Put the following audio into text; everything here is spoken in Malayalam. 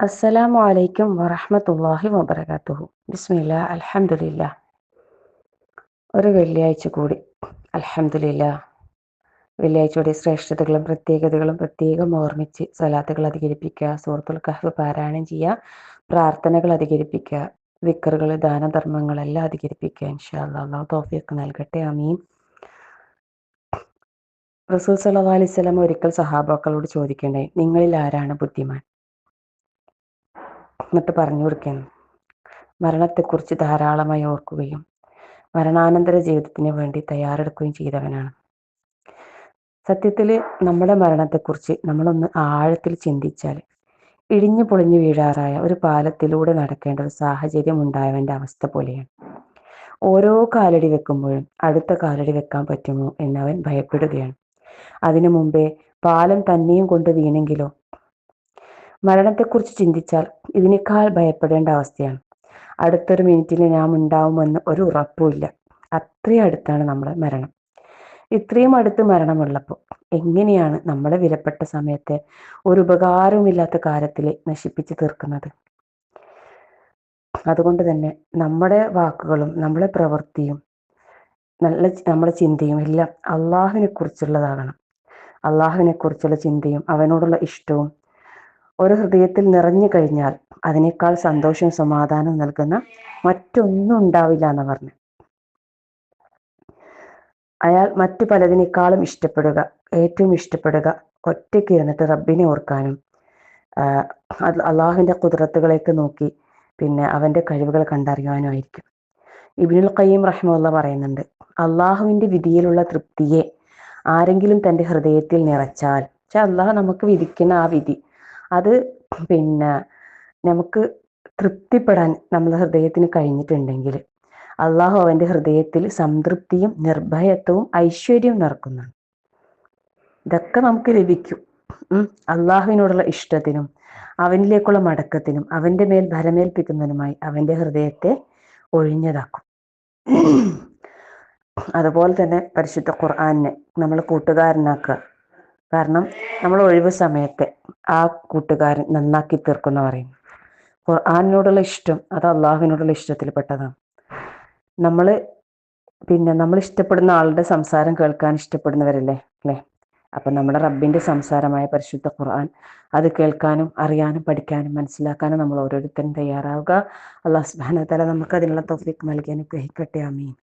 അസ്സലാമു അലൈക്കും വറഹ്മത്തുള്ളാഹി വബറകാതുഹു ബിസ്മില്ല അലഹമില്ല ഒരു വെള്ളിയാഴ്ച കൂടി. അൽഹംദുലില്ലാ. വെള്ളിയാഴ്ചയുടെ ശ്രേഷ്ഠതകളും പ്രത്യേകതകളും പ്രത്യേകം ഓർമ്മിച്ച് സലാത്തുകൾ അധികരിപ്പിക്കുക സുഹൃത്തുൽ കഹ്ഫ് പാരായണം ചെയ്യുക പ്രാർത്ഥനകൾ അധികരിപ്പിക്കുക വിക്കറുകൾ ദാനധർമ്മങ്ങളെല്ലാം അധികരിപ്പിക്കുക. ഇൻഷാ തോഫിയൊക്കെ നൽകട്ടെ. അമീൻ റസൂൽ സലഹ് അലൈഹി വസല്ലം ഒരിക്കൽ സഹാബാക്കളോട് ചോദിക്കണ്ടേ നിങ്ങളിൽ ആരാണ് ബുദ്ധിമാൻ? എന്നിട്ട് പറഞ്ഞു കൊടുക്കണം മരണത്തെക്കുറിച്ച് ധാരാളമായി ഓർക്കുകയും മരണാനന്തര ജീവിതത്തിന് വേണ്ടി തയ്യാറെടുക്കുകയും ചെയ്തവനാണ്. സത്യത്തിൽ നമ്മുടെ മരണത്തെക്കുറിച്ച് നമ്മളൊന്ന് ആഴത്തിൽ ചിന്തിച്ചാൽ ഇടിഞ്ഞു പൊളിഞ്ഞു വീഴാറായ ഒരു പാലത്തിലൂടെ നടക്കേണ്ട ഒരു സാഹചര്യം ഉണ്ടായവന്റെ അവസ്ഥ പോലെയാണ്. ഓരോ കാലടി വെക്കുമ്പോഴും അടുത്ത കാലടി വെക്കാൻ പറ്റുമോ എന്നവൻ ഭയപ്പെടുകയാണ്. അതിനു മുമ്പേ പാലം തന്നെയും കൊണ്ട് വീണെങ്കിലോ മരണത്തെക്കുറിച്ച് ചിന്തിച്ചാൽ ഇതിനേക്കാൾ ഭയപ്പെടേണ്ട അവസ്ഥയാണ്. അടുത്തൊരു മിനിറ്റിൽ ഞാൻ ഉണ്ടാവുമെന്ന് ഒരു ഉറപ്പുമില്ല. അത്രയും അടുത്താണ് നമ്മുടെ മരണം. ഇത്രയും അടുത്ത് മരണമുള്ളപ്പോൾ എങ്ങനെയാണ് നമ്മളെ വിലപ്പെട്ട സമയത്തെ ഒരു ഉപകാരവുമില്ലാത്ത കാര്യത്തിൽ നശിപ്പിച്ച് തീർക്കുന്നത്? അതുകൊണ്ട് തന്നെ നമ്മുടെ വാക്കുകളും നമ്മുടെ പ്രവൃത്തിയും നല്ല നമ്മുടെ ചിന്തയും എല്ലാം അള്ളാഹുവിനെ കുറിച്ചുള്ളതാകണം അള്ളാഹുവിനെ കുറിച്ചുള്ള ചിന്തയും അവനോടുള്ള ഇഷ്ടവും ഒരു ഹൃദയത്തിൽ നിറഞ്ഞു കഴിഞ്ഞാൽ അതിനേക്കാൾ സന്തോഷം സമാധാനം നൽകുന്ന മറ്റൊന്നും ഉണ്ടാവില്ല എന്ന് പറഞ്ഞു. അയാൾ മറ്റു പലതിനേക്കാളും ഇഷ്ടപ്പെടുക ഏറ്റവും ഇഷ്ടപ്പെടുക ഒറ്റയ്ക്ക് ഇരുന്നിട്ട് റബ്ബിനെ ഓർക്കാനും അള്ളാഹുവിന്റെ കുതിരത്തുകളേക്ക് നോക്കി പിന്നെ അവന്റെ കഴിവുകൾ കണ്ടറിയാനും ആയിരിക്കും. ഇബിനുൽ ഖയ്യം റഹ്മുള്ള പറയുന്നുണ്ട് അള്ളാഹുവിന്റെ വിധിയിലുള്ള തൃപ്തിയെ ആരെങ്കിലും തന്റെ ഹൃദയത്തിൽ നിറച്ചാൽ പക്ഷെ അള്ളാഹു നമുക്ക് വിധിക്കുന്ന ആ വിധി അത് പിന്നെ നമുക്ക് തൃപ്തിപ്പെടാൻ നമ്മളെ ഹൃദയത്തിന് കഴിഞ്ഞിട്ടുണ്ടെങ്കിൽ അള്ളാഹു അവന്റെ ഹൃദയത്തിൽ സംതൃപ്തിയും നിർഭയത്വവും ഐശ്വര്യവും നിറക്കുന്നുണ്ട് ഇതൊക്കെ നമുക്ക് ലഭിക്കും. അള്ളാഹുവിനോടുള്ള ഇഷ്ടത്തിനും അവനിലേക്കുള്ള മടക്കത്തിനും അവന്റെ മേൽ ഭരമേൽപ്പിക്കുന്നതിനുമായി അവന്റെ ഹൃദയത്തെ ഒഴിഞ്ഞതാക്കും. അതുപോലെ തന്നെ പരിശുദ്ധ ഖുർആാനിനെ നമ്മൾ കൂട്ടുകാരനാക്കുക. കാരണം നമ്മൾ ഒഴിവ് സമയത്തെ ആ കൂട്ടുകാരൻ നന്നാക്കി തീർക്കുന്ന പറയും. ഖുർആാനിനോടുള്ള ഇഷ്ടം അത് അള്ളാഹുവിനോടുള്ള ഇഷ്ടത്തിൽപ്പെട്ടതാണ്. നമ്മൾ പിന്നെ നമ്മൾ ഇഷ്ടപ്പെടുന്ന ആളുടെ സംസാരം കേൾക്കാൻ ഇഷ്ടപ്പെടുന്നവരല്ലേ? അല്ലേ? അപ്പം നമ്മുടെ റബ്ബിന്റെ സംസാരമായ പരിശുദ്ധ ഖുർആൻ അത് കേൾക്കാനും അറിയാനും പഠിക്കാനും മനസ്സിലാക്കാനും നമ്മൾ ഓരോരുത്തരും തയ്യാറാവുക. അള്ളാഹ് സുബാന തല നമുക്ക് അതിനുള്ള തോഫിക്ക് നൽകി അനുഗ്രഹിക്കട്ടെ. അമീൻ